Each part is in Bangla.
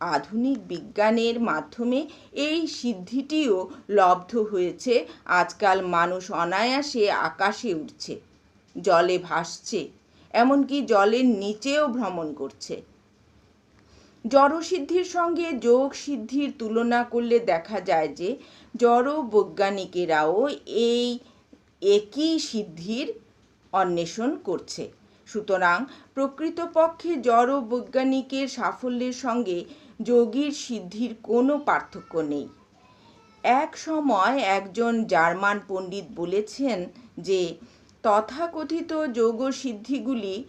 আধুনিক বিজ্ঞানের মাধ্যমে এই সিদ্ধিটিও লব্ধ হয়েছে। আজকাল মানুষ অনায়াসে আকাশে উঠছে জলে ভাসছে, এমনকি জলের নিচেও ভ্রমণ করছে। জড়সিদ্ধির সঙ্গে যোগ সিদ্ধির তুলনা করলে দেখা যায় যে, জড় বৈজ্ঞানিকেরাও এই একই সিদ্ধির অন্বেষণ করছে। সুতরাং প্রকৃতপক্ষে জড় বৈজ্ঞানিকের সাফল্যের সঙ্গে যোগীর সিদ্ধির কোনো পার্থক্য নেই। এক সময় একজন জার্মান পণ্ডিত বলেছেন যে, তথাকথিত যোগ সিদ্ধিগুলি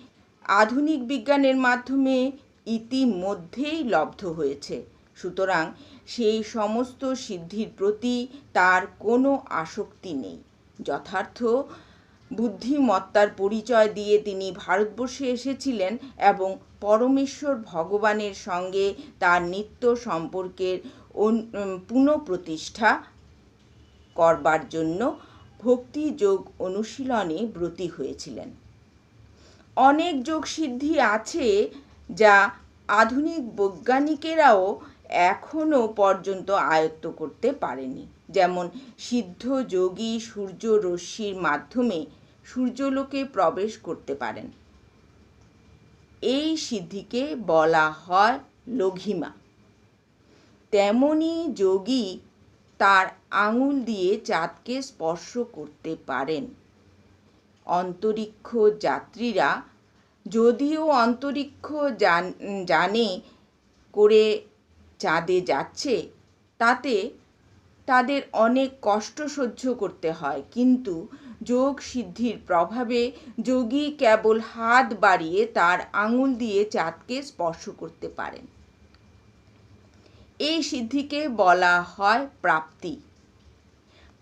আধুনিক বিজ্ঞানের মাধ্যমে ইতিমধ্যেই লব্ধ হয়েছে। সুতরাং সেই সমস্ত সিদ্ধির প্রতি তার কোনো আসক্তি নেই। যথার্থ বুদ্ধিমত্তার পরিচয় দিয়ে তিনি ভারতবর্ষে এসেছিলেন এবং পরমেশ্বর ভগবানের সঙ্গে তার নিত্য সম্পর্কের পুনঃপ্রতিষ্ঠা করবার জন্য ভক্তিযোগ অনুশীলনে ব্রতী হয়েছিলেন। অনেক যোগ সিদ্ধি আছে যা আধুনিক বৈজ্ঞানিকেরাও এখনও পর্যন্ত আয়ত্ত করতে পারেনি। যেমন, সিদ্ধ যোগী সূর্য রশ্মির মাধ্যমে সূর্যলোকে প্রবেশ করতে পারেন। এই সিদ্ধিকে বলা হয় লঘিমা। তেমনি যোগী তার আঙুল দিয়ে চাঁদকে স্পর্শ করতে পারেন। অন্তরিক্ষ যাত্রীরা, যদিও অন্তরিক্ষ জানে করে চাঁদে যাচ্ছে, তাতে তাদের অনেক কষ্ট সহ্য করতে হয়। কিন্তু যোগ সিদ্ধির প্রভাবে যোগী কেবল হাত বাড়িয়ে তার আঙুল দিয়ে চাঁদকে স্পর্শ করতে পারেন। এই সিদ্ধিকে বলা হয় প্রাপ্তি।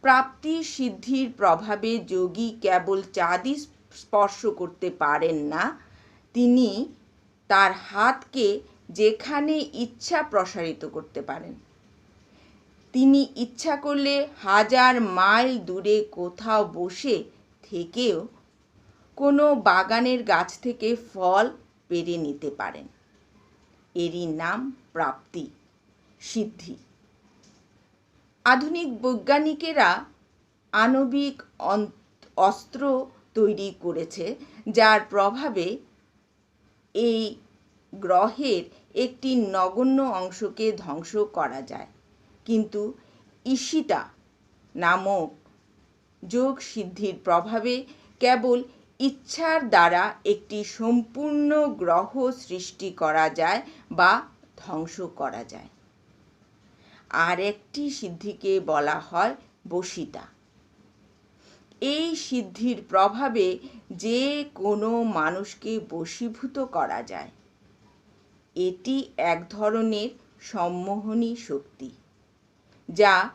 প্রাপ্তি সিদ্ধির প্রভাবে যোগী কেবল চাঁদই স্পর্শ করতে পারেন না, তিনি তার হাতকে যেখানে ইচ্ছা প্রসারিত করতে পারেন। তিনি ইচ্ছা করলে হাজার মাইল দূরে কোথাও বসে থেকেও কোনো বাগানের গাছ থেকে ফল পেরে নিতে পারেন। এরই নাম প্রাপ্তি, সিদ্ধি। আধুনিক বৈজ্ঞানিকেরা আণবিক অস্ত্র তৈরি করেছে, যার প্রভাবে এই গ্রহের একটি নগণ্য অংশকে ধ্বংস করা যায়। কিন্তু ঈশিতা নামক যোগ সিদ্ধির প্রভাবে কেবল ইচ্ছার দ্বারা একটি সম্পূর্ণ গ্রহ সৃষ্টি করা যায় বা ধ্বংস করা যায়। আর একটি সিদ্ধিকে বলা হয় বসিতা এই সিদ্ধির প্রভাবে যে কোনো মানুষকে বশীভূত করা যায়। এটি এক ধরনের সম্মোহনী শক্তি, যা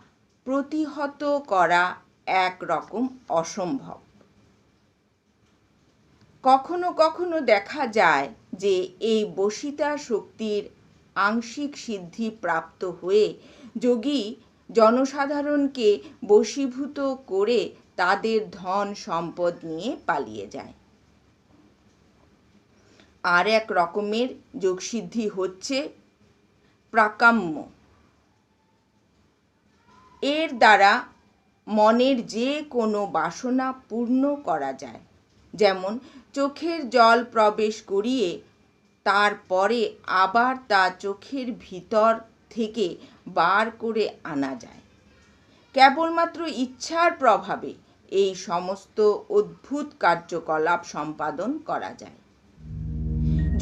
প্রতিহত করা এক রকম অসম্ভব। কখনো কখনো দেখা যায় যে এই বসিতা শক্তির আংশিক সিদ্ধি প্রাপ্ত হয়ে যোগী জনসাধারণকে বশীভূত করে তাদের ধন সম্পদ নিয়ে পালিয়ে যায়। আর এক রকমের যোগসিদ্ধি হচ্ছে প্রাকাম্য। এর দ্বারা মনের যে কোনো বাসনা পূর্ণ করা যায়। যেমন, চোখের জল প্রবেশ করিয়ে তারপরে আবার তা চোখের ভিতর থেকে বার করে আনা যায়। কেবলমাত্র ইচ্ছার প্রভাবে এই সমস্ত অদ্ভুত কার্যকলাপ সম্পাদন করা যায়।